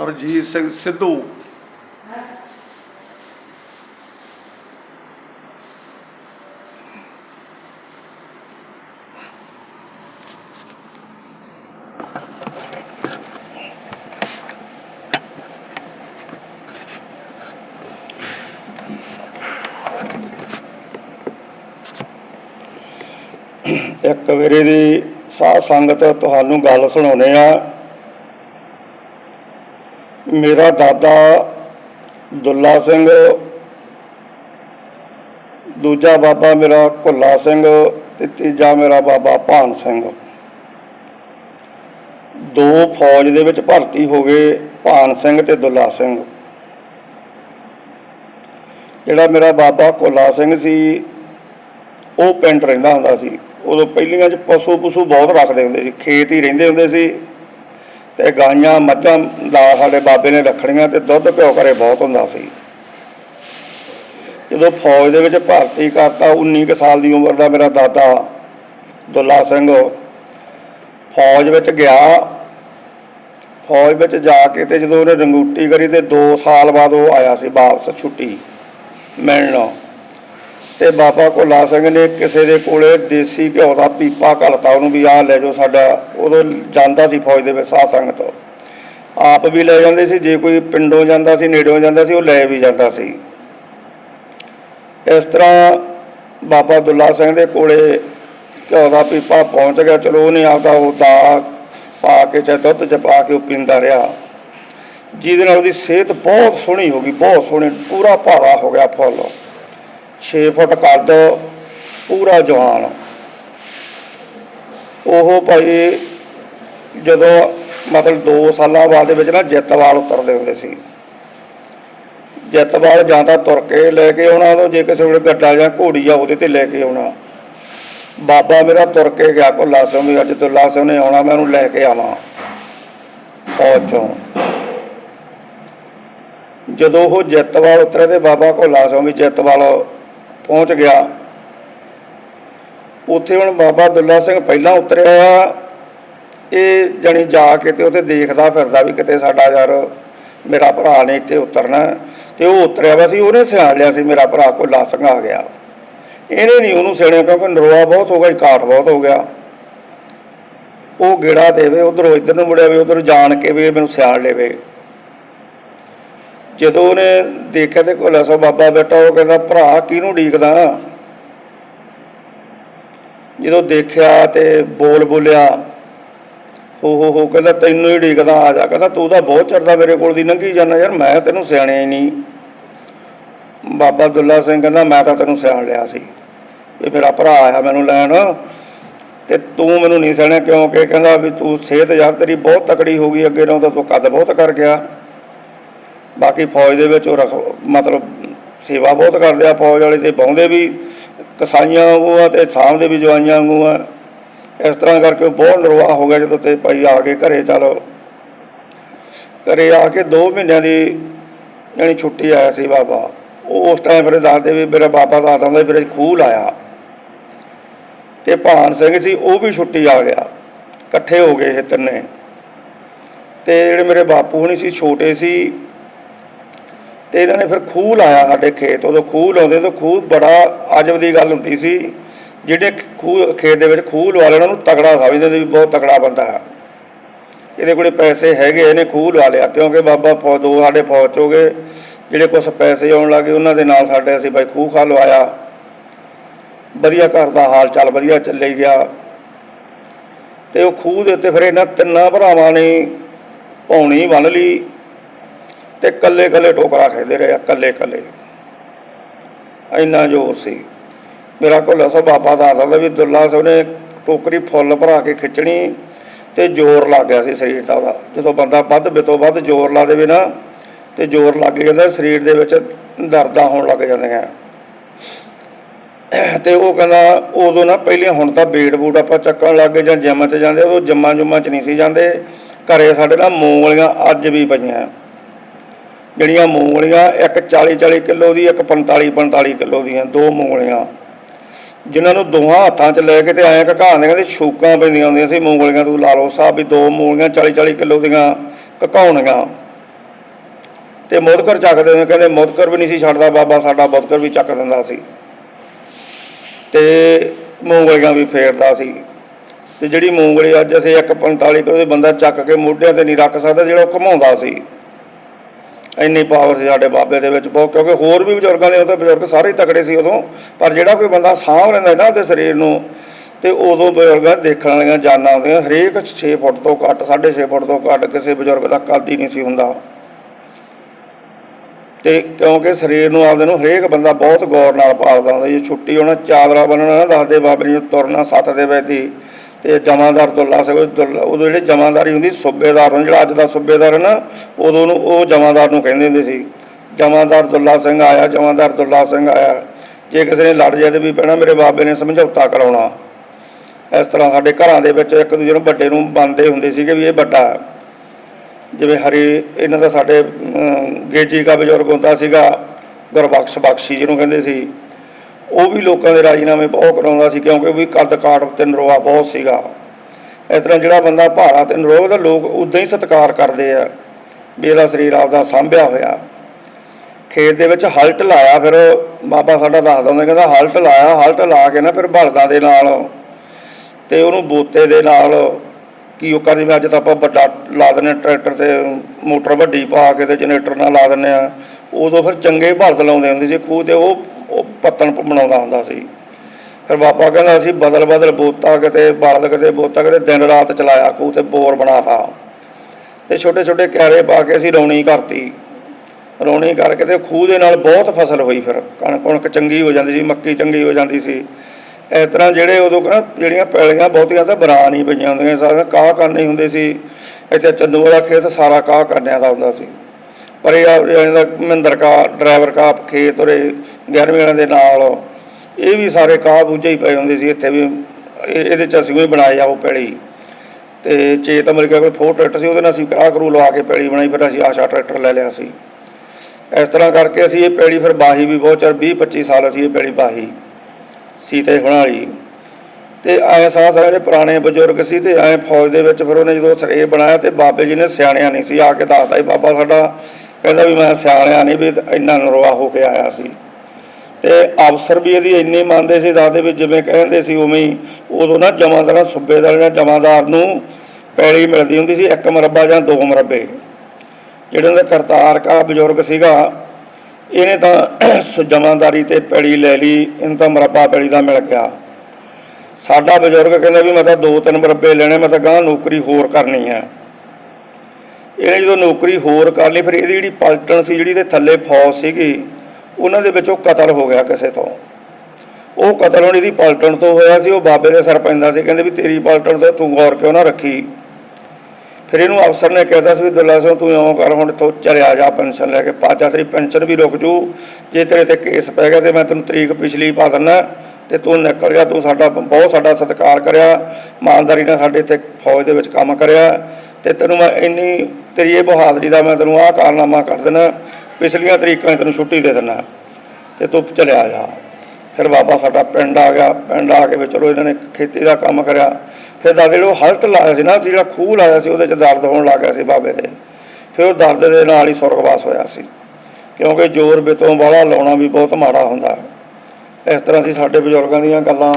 ਸਰਜੀਤ ਸਿੰਘ ਸਿੱਧੂ। ਇੱਕ ਵੇਰੇ ਦੀ ਸਾਧ ਸੰਗਤ ਤੁਹਾਨੂੰ ਗੱਲ ਸੁਣਾਉਨੇ ਆ ਮੇਰਾ ਦਾਦਾ ਦੁੱਲਾ ਸਿੰਘ, ਦੂਜਾ ਬਾਬਾ ਮੇਰਾ ਭੁੱਲਾ ਸਿੰਘ ਤੇ ਤੀਜਾ ਮੇਰਾ ਬਾਬਾ ਭਾਨ ਸਿੰਘ। ਦੋ ਫੌਜ ਦੇ ਵਿੱਚ ਭਰਤੀ ਹੋ ਗਏ ਭਾਨ ਸਿੰਘ ਤੇ ਦੁੱਲਾ ਸਿੰਘ। ਜਿਹੜਾ ਮੇਰਾ ਬਾਬਾ ਭੁੱਲਾ ਸਿੰਘ ਸੀ, ਉਹ ਪਿੰਡ ਰਹਿੰਦਾ ਹੁੰਦਾ ਸੀ। ਉਦੋਂ ਪਹਿਲੀਆਂ 'ਚ ਪਸ਼ੂ ਪਸ਼ੂ ਬਹੁਤ ਰੱਖਦੇ ਹੁੰਦੇ ਸੀ, ਖੇਤ ਹੀ ਰਹਿੰਦੇ ਹੁੰਦੇ ਸੀ। ਤੇ ਗਾਈਆਂ, ਮੱਝਾਂ ਦਾ ਸਾਡੇ ਬਾਬੇ ਨੇ ਰੱਖਣੀਆਂ ਤੇ ਦੁੱਧ ਪਿਓ ਘਰੇ ਬਹੁਤ ਹੁੰਦਾ ਸੀ। ਜਦੋਂ ਫੌਜ ਦੇ ਵਿੱਚ ਭਰਤੀ ਕਰਤਾ 19 ਕੁ ਸਾਲ ਦੀ ਉਮਰ ਦਾ ਮੇਰਾ ਦਾਦਾ ਦੁੱਲਾ ਸਿੰਘ ਫੌਜ ਵਿੱਚ ਗਿਆ। ਫੌਜ ਵਿੱਚ ਜਾ ਕੇ ਤੇ ਜਦੋਂ ਉਹਨੇ ਰੰਗੂਟੀ ਕਰੀ ਤੇ 2 ਸਾਲ ਬਾਅਦ ਉਹ ਆਇਆ ਸੀ ਵਾਪਸ ਛੁੱਟੀ ਮਿਲਣ। ਤੇ ਬਾਬਾ ਕੋਲਾ ਸਿੰਘ ਨੇ ਕਿਸੇ ਦੇ ਕੋਲੇ ਦੇਸੀ ਘਿਓ ਦਾ ਪੀਪਾ ਘਲਤਾ, ਉਹਨੂੰ ਵੀ ਆਹ ਲੈ ਜਾਓ ਸਾਡਾ। ਉਦੋਂ ਜਾਂਦਾ ਸੀ ਫੌਜ ਦੇ ਵਿੱਚ ਸਾਧ ਸੰਗਤ। ਆਪ ਵੀ ਲੈ ਜਾਂਦੇ ਸੀ, ਜੇ ਕੋਈ ਪਿੰਡੋਂ ਜਾਂਦਾ ਸੀ ਨੇੜੋਂ ਜਾਂਦਾ ਸੀ, ਉਹ ਲੈ ਵੀ ਜਾਂਦਾ ਸੀ। ਇਸ ਤਰ੍ਹਾਂ ਬਾਬਾ ਦੁੱਲਾ ਸਿੰਘ ਦੇ ਕੋਲੇ ਘਿਓ ਦਾ ਪੀਪਾ ਪਹੁੰਚ ਗਿਆ। ਚਲੋ ਉਹਨੇ ਆਪਦਾ ਉਹ ਦਾ ਪਾ ਕੇ ਚਾਹੇ ਦੁੱਧ ਚ ਪਾ ਕੇ ਉਹ ਪੀਂਦਾ ਰਿਹਾ। ਜਿਹਦੇ ਨਾਲ ਉਹਦੀ ਸਿਹਤ ਬਹੁਤ ਸੋਹਣੀ ਹੋ ਗਈ, ਬਹੁਤ ਸੋਹਣੀ, ਪੂਰਾ ਭਾਰਾ ਹੋ ਗਿਆ ਫੁੱਲ। 6 ਫੁੱਟ ਕੱਦ, ਪੂਰਾ ਜਵਾਨ। ਉਹ ਭਾਈ ਜਦੋਂ ਮਤਲਬ 2 ਸਾਲਾਂ ਬਾਅਦ ਦੇ ਵਿੱਚ ਨਾ ਜੈਤਵਾਲ ਉਤਰਦੇ ਹੁੰਦੇ ਸੀ। ਜੈਤਵਾਲ ਜਾਂ ਤਾਂ ਤੁਰ ਕੇ ਲੈ ਕੇ ਆਉਣਾ ਉਹ ਜੇ ਕਿਸੇ ਵੇਲੇ ਗੱਡਾ ਜਾਂ ਘੋੜੀ ਆ, ਉਹਦੇ ਤੇ ਲੈ ਕੇ ਆਉਣਾ। ਬਾਬਾ ਮੇਰਾ ਤੁਰ ਕੇ ਗਿਆ, ਭੁੱਲਾ ਸਿੰਘ ਵੀ ਅੱਜ ਦੁੱਲਾ ਸਿੰਘ ਨੇ ਆਉਣਾ, ਮੈਂ ਉਹਨੂੰ ਲੈ ਕੇ ਆਵਾਂ। ਫੌਜ ਚੋਂ। ਜਦੋਂ ਉਹ ਜੈਤਵਾਲ ਉਤਰੇ ਤੇ ਬਾਬਾ ਭੁੱਲਾ ਸਿੰਘ ਵੀ ਜੈਤਵਾਲ ਪਹੁੰਚ ਗਿਆ। ਉੱਥੇ ਹੁਣ ਬਾਬਾ ਦੁੱਲਾ ਸਿੰਘ ਪਹਿਲਾਂ ਉਤਰਿਆ ਇਹ ਜਣੀ ਜਾ ਕੇ ਤੇ ਉੱਥੇ ਦੇਖਦਾ ਫਿਰਦਾ ਵੀ ਕਿਤੇ ਸਾਡਾ ਯਾਰ ਮੇਰਾ ਭਰਾ ਨੇ ਇੱਥੇ ਉਤਰਨਾ ਤੇ ਉਹ ਉਤਰਿਆ ਵਾ ਸੀ, ਉਹਨੇ ਸਿਆਣ ਲਿਆ ਸੀ, ਮੇਰਾ ਭਰਾ ਕੋਲਾ ਸਿੰਘ ਆ ਗਿਆ। ਇਹਨੇ ਨਹੀਂ ਉਹਨੂੰ ਸਿਆਣਿਆ ਕਿਉਂਕਿ ਨਰੋਆ ਬਹੁਤ ਹੋ ਗਿਆ ਕਾਠ ਬਹੁਤ ਹੋ ਗਿਆ। ਉਹ ਗੇੜਾ ਦੇਵੇ, ਉਧਰੋਂ ਇੱਧਰ ਨੂੰ ਮੁੜਿਆ ਵੀ, ਉਧਰ ਜਾਣ ਕੇ ਵੀ ਮੈਨੂੰ ਸਿਆਣ ਲੇਵੇ। ਜਦੋਂ ਉਹਨੇ ਦੇਖਿਆ ਤੇ ਕੋਲਾ ਸਾਹਿਬ ਬਾਬਾ ਬੇਟਾ ਉਹ ਕਹਿੰਦਾ, ਭਰਾ, ਕਿਹਨੂੰ ਢੀਕਦਾ ਜਦੋਂ ਦੇਖਿਆ ਤੇ ਬੋਲ ਬੋਲਿਆ, ਹੋ ਹੋ ਹੋ, ਕਹਿੰਦਾ, ਤੈਨੂੰ ਹੀ ਢੀਕਦਾ ਆ ਜਾ, ਕਹਿੰਦਾ, ਤੂੰ ਤਾਂ ਬਹੁਤ ਚਿਰ ਮੇਰੇ ਕੋਲ ਦੀ ਲੰਘੀ ਜਾਂਦਾ ਯਾਰ, ਮੈਂ ਤੈਨੂੰ ਸਿਆਣਿਆ ਹੀ ਨਹੀਂ। ਬਾਬਾ ਦੁੱਲਾ ਸਿੰਘ ਕਹਿੰਦਾ, ਮੈਂ ਤਾਂ ਤੈਨੂੰ ਸਿਆਣ ਲਿਆ ਸੀ ਵੀ ਮੇਰਾ ਭਰਾ ਆਇਆ ਮੈਨੂੰ ਲੈਣ ਤੇ ਤੂੰ ਮੈਨੂੰ ਨਹੀਂ ਸਿਆਣਿਆ ਕਿਉਂਕਿ ਕਹਿੰਦਾ ਵੀ ਤੂੰ ਸਿਹਤ ਯਾਰ ਤੇਰੀ ਬਹੁਤ ਤਕੜੀ ਹੋ ਗਈ, ਅੱਗੇ ਨਾਲੋਂ ਤਾਂ ਤੂੰ ਕੱਦ ਬਹੁਤ ਕਰ ਗਿਆ। ਬਾਕੀ ਫੌਜ ਦੇ ਵਿੱਚ ਉਹ ਰਖ ਮਤਲਬ ਸੇਵਾ ਬਹੁਤ ਕਰਦੇ ਆ, ਫੌਜ ਵਾਲੇ ਤੇ ਪਾਉਂਦੇ ਵੀ, ਕਸਾਈਆਂ ਉਹ ਆ ਤੇ ਸਾਹਮਣੇ ਵੀ ਜਵਾਈਆਂ ਵਾਂਗੂ ਆ। ਇਸ ਤਰ੍ਹਾਂ ਕਰਕੇ ਉਹ ਬਹੁਤ ਨਰਵਾ ਹੋ ਗਿਆ ਜਦੋਂ ਤੇ ਭਾਈ ਆ ਕੇ ਘਰੇ ਚਲੋ। ਘਰੇ ਆ ਕੇ 2 ਮਹੀਨਿਆਂ ਦੀ ਯਾਨੀ ਛੁੱਟੀ ਆਇਆ ਸੀ ਬਾਬਾ। ਉਹ ਉਸ ਟਾਈਮ ਫਿਰ ਦੱਸਦੇ ਵੀ ਮੇਰਾ ਬਾਬਾ ਦੱਸਦਾ ਹੁੰਦਾ ਫਿਰ ਖੂਹ ਲਾਇਆ। ਤੇ ਭਾਨ ਸਿੰਘ ਸੀ, ਉਹ ਵੀ ਛੁੱਟੀ ਆ ਗਿਆ। ਇਕੱਠੇ ਹੋ ਗਏ ਇਹ ਤਿੰਨੇ। ਤੇ ਜਿਹੜੇ ਮੇਰੇ ਬਾਪੂ ਨਹੀਂ ਸੀ, ਛੋਟੇ ਸੀ ਤੇ ਇਹਨਾਂ ਨੇ ਫਿਰ ਖੂਹ ਲਾਇਆ ਸਾਡੇ ਖੇਤ, ਉਦੋਂ ਖੂਹ ਲਾਉਂਦੇ ਤਾਂ ਖੂਹ ਬੜਾ ਅਜਬ ਦੀ ਗੱਲ ਹੁੰਦੀ ਸੀ। ਜਿਹੜੇ ਖੂਹ, ਖੇਤ ਦੇ ਵਿੱਚ ਖੂਹ ਲਵਾ ਲੈਣਾ, ਉਹਨੂੰ ਤਗੜਾ ਸਮਝਦੇ ਸੀ ਵੀ ਬਹੁਤ ਤਗੜਾ ਬੰਦਾ ਹੈ। ਇਹਦੇ ਕੋਲੇ ਪੈਸੇ ਹੈਗੇ, ਇਹਨੇ ਖੂਹ ਲਵਾ ਲਿਆ, ਕਿਉਂਕਿ ਬਾਬਾ ਫੌਜ ਦੋ ਸਾਡੇ ਫੌਜ ਚ ਹੋ ਗਏ। ਜਿਹੜੇ ਕੁਝ ਪੈਸੇ ਆਉਣ ਲੱਗੇ, ਉਹਨਾਂ ਦੇ ਨਾਲ ਸਾਡੇ ਅਸੀਂ ਬਾਈ ਖੂਹ ਖਾ ਲਵਾਇਆ। ਵਧੀਆ ਘਰ ਦਾ ਹਾਲ ਚਾਲ ਵਧੀਆ ਚੱਲੇ ਗਿਆ। ਤੇ ਉਹ ਖੂਹ ਦੇ ਉੱਤੇ ਫਿਰ ਇਹਨਾਂ ਤਿੰਨਾਂ ਭਰਾਵਾਂ ਨੇ ਪੌਣੀ ਬੰਨ ਲਈ। ਤੇ ਕੱਲੇ ਕੱਲੇ ਟੋਕਰਾ ਖੇਦੇ ਰਹੇ ਕੱਲੇ ਕੱਲੇ। ਇੰਨਾ ਜ਼ੋਰ ਸੀ। ਮੇਰਾ ਕੋਲ ਸੋ ਬਾਬਾ ਦੱਸਦਾ ਵੀ ਦੁੱਲਾ ਸਾਹਿਬ ਨੇ ਟੋਕਰੀ ਫੁੱਲ ਭਰਾ ਕੇ ਖਿੱਚਣੀ ਤੇ ਜ਼ੋਰ ਲੱਗ ਗਿਆ ਸੀ ਸਰੀਰ ਦਾ ਉਹਦਾ। ਜਦੋਂ ਬੰਦਾ ਵੱਧ ਬਿਤੋਂ ਵੱਧ ਜ਼ੋਰ ਲਾ ਦੇਵੇ ਨਾ, ਤੇ ਜ਼ੋਰ ਲੱਗ ਜਾਂਦਾ, ਸਰੀਰ ਦੇ ਵਿੱਚ ਦਰਦਾਂ ਹੋਣ ਲੱਗ ਜਾਂਦੀਆਂ। ਤੇ ਉਹ ਕਹਿੰਦਾ, ਉਦੋਂ ਨਾ ਪਹਿਲੇ ਹੁਣ ਤਾਂ ਬੇੜ ਬੂਟ ਆਪਾਂ ਚੱਕਣ ਲੱਗ ਗਏ ਜਾਂ ਜਿਮ 'ਚ ਜਾਂਦੇ ਉਦੋਂ ਜੰਮਾਂ ਜੁਮਾਂ 'ਚ ਨਹੀਂ ਸੀ ਜਾਂਦੇ। ਘਰੇ ਸਾਡੇ ਨਾਲ ਮੂੰਗਲੀਆਂ ਅੱਜ ਵੀ ਪਈਆਂ। ਜਿਹੜੀਆਂ ਮੂੰਗਲੀਆਂ, ਇੱਕ 40 40 ਕਿਲੋ ਦੀ, ਇੱਕ 45 45 ਕਿਲੋ ਦੀਆਂ, ਦੋ ਮੂੰਗਲੀਆਂ। ਜਿਨ੍ਹਾਂ ਨੂੰ ਦੋਹਾਂ ਹੱਥਾਂ 'ਚ ਲੈ ਕੇ ਤੇ ਆਇਆ ਘਕਾਉਂਦੇ ਕਹਿੰਦੇ ਛੂਕਾਂ ਪੈਂਦੀਆਂ ਹੁੰਦੀਆਂ ਸੀ ਮੂੰਗਲੀਆਂ ਤੂੰ, ਲਾ ਲਓ ਸਾਹਿਬ ਵੀ ਦੋ ਮੂੰਗਲੀਆਂ 40 40 ਕਿਲੋ ਦੀਆਂ ਘਕਾਉਣੀਆਂ। ਤੇ ਮੁਦਕਰ ਚੱਕਦੇ ਨੇ, ਕਹਿੰਦੇ ਮੁਦਕਰ ਵੀ ਨਹੀਂ ਸੀ ਛੱਡਦਾ ਬਾਬਾ, ਸਾਡਾ ਮੁਦਕਰ ਵੀ ਚੱਕ ਦਿੰਦਾ ਸੀ। ਤੇ ਮੂੰਗਲੀਆਂ ਵੀ ਫੇਰਦਾ ਸੀ। ਤੇ ਜਿਹੜੀ ਮੂੰਗਲੀ ਅੱਜ ਅਸੀਂ 145 ਕਿਲੋ ਦੇ ਬੰਦਾ ਚੱਕ ਕੇ ਮੋਢਿਆਂ ਤੇ ਨਹੀਂ ਰੱਖ ਸਕਦਾ, ਜਿਹੜਾ ਉਹ ਘਮਾਉਂਦਾ ਸੀ। ਇੰਨੀ ਪਾਵਰ ਸੀ ਸਾਡੇ ਬਾਬੇ ਦੇ ਵਿੱਚ, ਬਹੁਤ, ਕਿਉਂਕਿ ਹੋਰ ਵੀ ਬਜ਼ੁਰਗਾਂ ਦੇ ਉਹ ਤਾਂ ਬਜ਼ੁਰਗ ਸਾਰੇ ਹੀ ਤਕੜੇ ਸੀ ਉਦੋਂ, ਪਰ ਜਿਹੜਾ ਕੋਈ ਬੰਦਾ ਸਾਂਭ ਲੈਂਦਾ ਨਾ ਉਹਦੇ ਸਰੀਰ ਨੂੰ, ਤੇ ਉਦੋਂ ਬਜ਼ੁਰਗਾਂ ਦੇਖਣ ਵਾਲੀਆਂ ਜਾਨਾਂ ਆਉਂਦੀਆਂ ਹਰੇਕ 6 ਫੁੱਟ ਤੋਂ ਘੱਟ 6.5 ਫੁੱਟ ਤੋਂ ਘੱਟ ਕਿਸੇ ਬਜ਼ੁਰਗ ਦਾ ਕੱਦ ਹੀ ਨਹੀਂ ਸੀ ਹੁੰਦਾ। ਤੇ ਕਿਉਂਕਿ ਸਰੀਰ ਨੂੰ ਆਪਦੇ ਨੂੰ ਹਰੇਕ ਬੰਦਾ ਬਹੁਤ ਗੌਰ ਨਾਲ ਪਾਲਦਾ ਹੁੰਦਾ, ਜੇ ਛੁੱਟੀ ਹੋਣਾ, ਚਾਦਰਾ ਬੰਨਣਾ ਨਾ ਦੱਸਦੇ ਬਾਬੇ ਨੂੰ ਤੁਰਨਾ, ਸੱਤ ਦੇ ਵੈਦੀ ਤੇ ਜਮਾਦਾਰ ਦੁੱਲਾ ਸਿੰਘ ਦੁੱਲਾ- ਉਦੋਂ ਜਿਹੜੇ ਜਮਾਦਾਰੀ ਹੁੰਦੀ ਸੂਬੇਦਾਰ ਨੂੰ, ਜਿਹੜਾ ਅੱਜ ਦਾ ਸੂਬੇਦਾਰ ਹੈ ਨਾ, ਉਦੋਂ ਨੂੰ ਉਹ ਜਮਾਦਾਰ ਨੂੰ ਕਹਿੰਦੇ ਹੁੰਦੇ ਸੀ, ਜਮਾਦਾਰ ਦੁੱਲਾ ਸਿੰਘ ਆਇਆ, ਜਮਾਦਾਰ ਦੁੱਲਾ ਸਿੰਘ ਆਇਆ, ਜੇ ਕਿਸੇ ਨੇ ਲੜ ਜਾਏ ਤੇ ਵੀ ਪੈਣਾ, ਮੇਰੇ ਬਾਬੇ ਨੇ ਸਮਝੌਤਾ ਕਰਾਉਣਾ। ਇਸ ਤਰ੍ਹਾਂ ਸਾਡੇ ਘਰਾਂ ਦੇ ਵਿੱਚ ਇੱਕ ਦੂਜੇ ਨੂੰ ਵੱਡੇ ਨੂੰ ਮੰਨਦੇ ਹੁੰਦੇ ਸੀਗੇ ਵੀ ਇਹ ਵੱਡਾ ਜਿਵੇਂ ਹਰੀ, ਇਹਨਾਂ ਦਾ ਸਾਡੇ ਗੇਜੀ ਕਾ ਬਜ਼ੁਰਗ ਹੁੰਦਾ ਸੀਗਾ, ਗੁਰਬਖਸ਼ ਬਖਸ਼ੀ ਜਿਹਨੂੰ ਕਹਿੰਦੇ ਸੀ। ਉਹ ਵੀ ਲੋਕਾਂ ਦੇ ਰਾਜੀਨਾਮੇ ਬਹੁਤ ਕਰਾਉਂਦਾ ਸੀ, ਕਿਉਂਕਿ ਉਹ ਵੀ ਕੱਦ ਕਾਠ ਤੇ ਨਰੋਆ ਬਹੁਤ ਸੀਗਾ। ਇਸ ਤਰ੍ਹਾਂ ਜਿਹੜਾ ਬੰਦਾ ਭਾਰਾ ਤੇ ਨਰੋਆ ਦਾ ਲੋਕ ਉਦਾਂ ਹੀ ਸਤਿਕਾਰ ਕਰਦੇ ਆ ਵੀ ਇਹਦਾ ਸਰੀਰ ਆਪਦਾ ਸਾਂਭਿਆ ਹੋਇਆ। ਖੇਤ ਦੇ ਵਿੱਚ ਹਲਟ ਲਾਇਆ, ਫਿਰ ਬਾਬਾ ਸਾਡਾ ਦੱਸਦਾ ਹੁੰਦਾ, ਕਹਿੰਦਾ ਹਲਟ ਲਾਇਆ, ਹਲਟ ਲਾ ਕੇ ਨਾ ਫਿਰ ਬਲਦਾਂ ਦੇ ਨਾਲ ਤੇ ਉਹਨੂੰ ਬੋਤੇ ਦੇ ਨਾਲ ਕੀ ਉਹ ਕਰਦੇ ਅੱਜ ਤਾਂ ਆਪਾਂ ਵੱਡਾ ਲਾ ਦਿੰਦੇ ਹਾਂ, ਟਰੈਕਟਰ ਤੇ ਮੋਟਰ ਵੱਡੀ ਪਾ ਕੇ ਤੇ ਜਨਰੇਟਰ ਨਾਲ ਲਾ ਦਿੰਦੇ ਆ ਉਦੋਂ ਫਿਰ ਚੰਗੇ ਬਲਦ ਲਾਉਂਦੇ ਹੁੰਦੇ ਸੀ ਖੂਹ ਤੇ, ਉਹ ਉਹ ਪੱਤਣ ਬਣਾਉਂਦਾ ਹੁੰਦਾ ਸੀ। ਫਿਰ ਬਾਬਾ ਕਹਿੰਦਾ ਅਸੀਂ ਬਦਲ ਬਦਲ ਬੋਤਾ ਕਿਤੇ ਬਲਦ ਕਿਤੇ ਬੋਤਾ ਕਿਤੇ, ਦਿਨ ਰਾਤ ਚਲਾਇਆ ਖੂਹ ਤੇ ਬੋਰ ਬਣਾਤਾ ਤੇ। ਛੋਟੇ ਛੋਟੇ ਕਿਆਰੇ ਪਾ ਕੇ ਅਸੀਂ ਰੌਣੀ ਕਰਤੀ। ਰੌਣੀ ਕਰਕੇ ਤੇ ਖੂਹ ਦੇ ਨਾਲ ਬਹੁਤ ਫਸਲ ਹੋਈ ਫਿਰ। ਕਣਕ ਕਣਕ ਚੰਗੀ ਹੋ ਜਾਂਦੀ ਸੀ, ਮੱਕੀ ਚੰਗੀ ਹੋ ਜਾਂਦੀ ਸੀ। ਇਸ ਤਰ੍ਹਾਂ ਜਿਹੜੇ ਉਦੋਂ ਕਹਿੰਦਾ ਜਿਹੜੀਆਂ ਪੈਲੀਆਂ ਬਹੁਤੀਆਂ ਤਾਂ ਬਰਾ ਨਹੀਂ ਪਈਆਂ ਹੁੰਦੀਆਂ ਸਾਰਾ ਕਾਹ ਕਰਨੇ ਹੁੰਦੇ ਸੀ। ਇੱਥੇ ਚੰਦੂ ਵਾਲਾ ਖੇਤ ਸਾਰਾ ਕਾਹ ਕਰਨਿਆਂ ਦਾ ਹੁੰਦਾ ਸੀ। ਪਰ ਇਹ ਆ- ਇਹਦਾ ਮਹਿੰਦਰ ਕਾ ਡਰਾਈਵਰ ਕਾ ਖੇਤ ਉਰੇ 11ਵੇਂ ਦੇ ਨਾਲ। ਇਹ ਵੀ ਸਾਰੇ ਕਾਹ ਬੂਝੇ ਹੀ ਪਏ ਹੁੰਦੇ ਸੀ, ਇੱਥੇ ਵੀ ਇਹ- ਇਹਦੇ ਚ ਅਸੀਂ ਵੀ ਬਣਾਏ ਆ ਉਹ ਪੈਲੀ। ਤੇ ਚੇਤ ਅਮਰੀਕਾ ਕੋਲ ਫੋਰ ਟਰੈਕਟਰ ਸੀ, ਉਹਦੇ ਨਾਲ ਅਸੀਂ ਕਾਹ ਕਰੂ ਲਵਾ ਕੇ ਪੈਲੀ ਬਣਾਈ, ਫਿਰ ਅਸੀਂ ਆਸ਼ਾ ਟਰੈਕਟਰ ਲੈ ਲਿਆ ਸੀ। ਇਸ ਤਰ੍ਹਾਂ ਕਰਕੇ ਅਸੀਂ ਇਹ ਪੈਲੀ ਫਿਰ ਬਾਹੀ ਵੀ ਬਹੁਤ ਚਿਰ 20 25 ਸਾਲ ਅਸੀਂ ਇਹ ਪੈਲੀ ਬਾਹੀ, ਸੀਤੇ ਹੋਣ ਵਾਲੀ। ਤੇ ਐ ਸਾਹ ਸਾਰੇ ਪੁਰਾਣੇ ਬਜ਼ੁਰਗ ਸੀ ਤੇ ਐ ਫੌਜ ਦੇ ਵਿੱਚ ਫਿਰ ਉਹਨੇ ਜਦੋਂ ਸਰੇ ਬਣਾਇਆ ਤੇ ਬਾਬੇ ਜੀ ਨੇ ਸਿਆਣਿਆ ਨਹੀਂ ਸੀ, ਆ ਕੇ ਦੱਸਦਾ ਸੀ ਬਾਬਾ ਸਾਡਾ ਕਹਿੰਦਾ ਵੀ ਮੈਂ ਸਿਆਣਿਆ ਨਹੀਂ, ਵੀ ਇੰਨਾ ਨਰਵਾ ਹੋ ਕੇ ਆਇਆ ਸੀ। ਤੇ ਅਫਸਰ ਵੀ ਇਹਦੀ ਇੰਨੀ ਮੰਨਦੇ ਸੀ ਦਾਦੇ ਵਿੱਚ ਜਿਵੇਂ ਕਹਿੰਦੇ ਸੀ ਉਵੇਂ ਹੀ, ਉਦੋਂ ਨਾ ਜਮਾਦਾਰਾਂ ਸੂਬੇਦਾਰ ਜਾਂ ਜਮਾਦਾਰ ਨੂੰ ਪੈਲੀ ਮਿਲਦੀ ਹੁੰਦੀ ਸੀ, ਇੱਕ ਮਰਬਾ ਜਾਂ ਦੋ ਮਰਬੇ। ਜਿਹੜੇ ਉਹਦਾ ਕਰਤਾਰ ਕਾ ਬਜ਼ੁਰਗ ਸੀਗਾ, ਇਹਨੇ ਤਾਂ ਸ- ਜਮਾਂਦਾਰੀ ਤੇ ਪੈੜੀ ਲੈ ਲਈ, ਇਹਨੂੰ ਤਾਂ ਮਰੱਬਾ ਪੈਲੀ ਦਾ ਮਿਲ ਗਿਆ। ਸਾਡਾ ਬਜ਼ੁਰਗ ਕਹਿੰਦਾ ਵੀ ਮੈਂ ਤਾਂ ਦੋ ਤਿੰਨ ਮਰੱਬੇ ਲੈਣੇ, ਮੈਂ ਤਾਂ ਗਾਂ ਨੌਕਰੀ ਹੋਰ ਕਰਨੀ ਹੈ ਇਹਨੇ ਜਦੋਂ ਨੌਕਰੀ ਹੋਰ ਕਰ ਲਈ, ਫਿਰ ਇਹਦੀ ਜਿਹੜੀ ਪਲਟਣ ਸੀ, ਜਿਹੜੀ ਦੇ ਥੱਲੇ ਫੌਜ ਸੀਗੀ ਉਹਨਾਂ ਦੇ ਵਿੱਚੋਂ ਕਤਲ ਹੋ ਗਿਆ ਕਿਸੇ ਤੋਂ। ਉਹ ਕਤਲ ਹੁਣ ਇਹਦੀ ਪਲਟਣ ਤੋਂ ਹੋਇਆ ਸੀ, ਉਹ ਬਾਬੇ ਦੇ ਸਰ ਪੈਂਦਾ ਸੀ, ਕਹਿੰਦੇ ਵੀ ਤੇਰੀ ਪਲਟਣ ਤੋਂ ਤੂੰ ਗੌਰ ਕਿਉਂ ਨਾ ਰੱਖੀ। ਫਿਰ ਇਹਨੂੰ ਅਫਸਰ ਨੇ ਕਹਿਤਾ ਸੀ ਵੀ ਦੁੱਲਾ ਸਿੰਘ ਤੂੰ ਇਉਂ ਕਰ, ਹੁਣ ਇੱਥੋਂ ਚਲਿਆ ਜਾ ਪੈਨਸ਼ਨ ਲੈ ਕੇ, ਪਾਜਾ ਤੇਰੀ ਪੈਨਸ਼ਨ ਵੀ ਰੁਕ ਜੂ। ਜੇ ਤੇਰੇ ਤੇ ਕੇਸ ਪੈ ਗਿਆ ਤੇ ਮੈਂ ਤੈਨੂੰ ਤਰੀਕ ਪਿਛਲੀ ਪਾ ਦਿੰਦਾ, ਤੇ ਤੂੰ ਨਿਕਲ ਗਿਆ ਤੂੰ ਸਾਡਾ ਬਹੁਤ ਸਾਡਾ ਸਤਿਕਾਰ ਕਰਿਆ, ਇਮਾਨਦਾਰੀ ਨਾਲ ਸਾਡੇ ਇੱਥੇ ਫੌਜ ਦੇ ਵਿੱਚ ਕੰਮ ਕਰਿਆ, ਤੇ ਤੈਨੂੰ ਮੈਂ ਇੰਨੀ ਤੇਰੀ ਇਹ ਬਹਾਦਰੀ ਦਾ ਮੈਂ ਤੈਨੂੰ ਆਹ ਕਾਰਨਾਮਾ ਕਰ ਦੇਣਾ ਪਿਛਲੀਆਂ ਤਰੀਕਾਂ ਤੈਨੂੰ ਛੁੱਟੀ ਦੇ ਦਿੰਦਾ। ਤੇ ਤੂੰ ਚਲਿਆ ਜਾ। ਫਿਰ ਬਾਬਾ ਸਾਡਾ ਪਿੰਡ ਆ ਗਿਆ। ਪਿੰਡ ਆ ਕੇ ਵੀ ਚਲੋ ਇਹਨਾਂ ਨੇ ਖੇਤੀ ਦਾ ਕੰਮ ਕਰਿਆ। ਫਿਰ ਦਾਦੇ ਜਿਹੜਾ ਹਲਟ ਲਾਇਆ ਸੀ ਨਾ ਜਿਹੜਾ ਖੂਹ ਲਾਇਆ ਸੀ, ਉਹਦੇ 'ਚ ਦਰਦ ਹੋਣ ਲੱਗ ਗਿਆ ਸੀ ਬਾਬੇ ਦੇ। ਫਿਰ ਉਹ ਦਰਦ ਦੇ ਨਾਲ ਹੀ ਸੁਰਗਵਾਸ ਹੋਇਆ ਸੀ। ਕਿਉਂਕਿ ਜ਼ੋਰ ਬਿਤੋਂ ਵਾਲਾ ਲਾਉਣਾ ਵੀ ਬਹੁਤ ਮਾੜਾ ਹੁੰਦਾ। ਇਸ ਤਰ੍ਹਾਂ ਅਸੀਂ ਸਾਡੇ ਬਜ਼ੁਰਗਾਂ ਦੀਆਂ ਗੱਲਾਂ